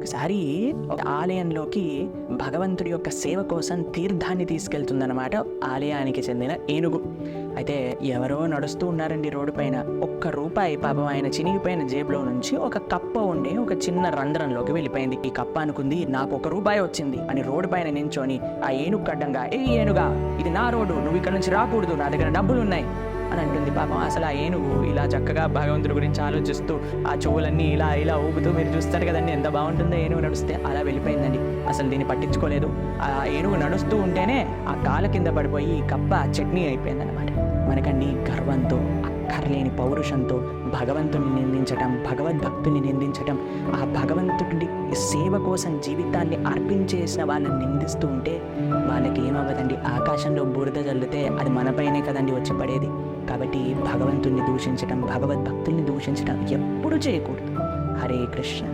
ఒకసారి ఆలయంలోకి భగవంతుడి యొక్క సేవ కోసం తీర్థాన్ని తీసుకెళ్తుందన్నమాట ఆలయానికి చెందిన ఏనుగు. అయితే ఎవరో నడుస్తూ ఉన్నారండి రోడ్డు పైన. ఒక్క రూపాయి పాపం ఆయన చినిగిపోయిన జేబులో నుంచి ఒక కప్ప ఉండే ఒక చిన్న రంధ్రంలోకి వెళ్ళిపోయింది. ఈ కప్ప అనుకుంది నాకు ఒక రూపాయి వచ్చింది అని రోడ్డు పైన నించొని ఆ ఏనుగు కడ్డంగా ఏ ఏనుగా ఇది నా రోడ్డు. నువ్వు ఇక్కడ నుంచి రాకూడదు. నా దగ్గర డబ్బులు ఉన్నాయి అని అంటుంది పాపం. అసలు ఆ ఏనుగు ఇలా చక్కగా భగవంతుడి గురించి ఆలోచిస్తూ ఆ చెవులన్నీ ఇలా ఇలా ఊపుతూ మీరు చూస్తారు కదండి ఎంత బాగుంటుందో ఏనుగు నడుస్తే. అలా వెళ్ళిపోయిందండి. అసలు దీన్ని పట్టించుకోలేదు. ఆ ఏనుగు నడుస్తూ ఉంటేనే ఆ కాల కింద పడిపోయి ఈ కప్ప చట్నీ అయిపోయిందన్నమాట. మనకన్నీ గర్వంతో అక్కర్లేని పౌరుషంతో భగవంతుని నిందించటం భగవద్భక్తుని నిందించటం ఆ భగవంతుడి సేవ కోసం జీవితాన్ని అర్పించేసిన వాళ్ళని నిందిస్తూ ఉంటే వాళ్ళకి ఏమవ్వదండి? ఆకాశంలో బురద జల్లితే అది మనపైనే కదండి వచ్చి పడేది. కాబట్టి భగవంతుణ్ణి దూషించటం భగవద్భక్తుల్ని దూషించటం ఎప్పుడు చేయకూడదు. హరే కృష్ణ.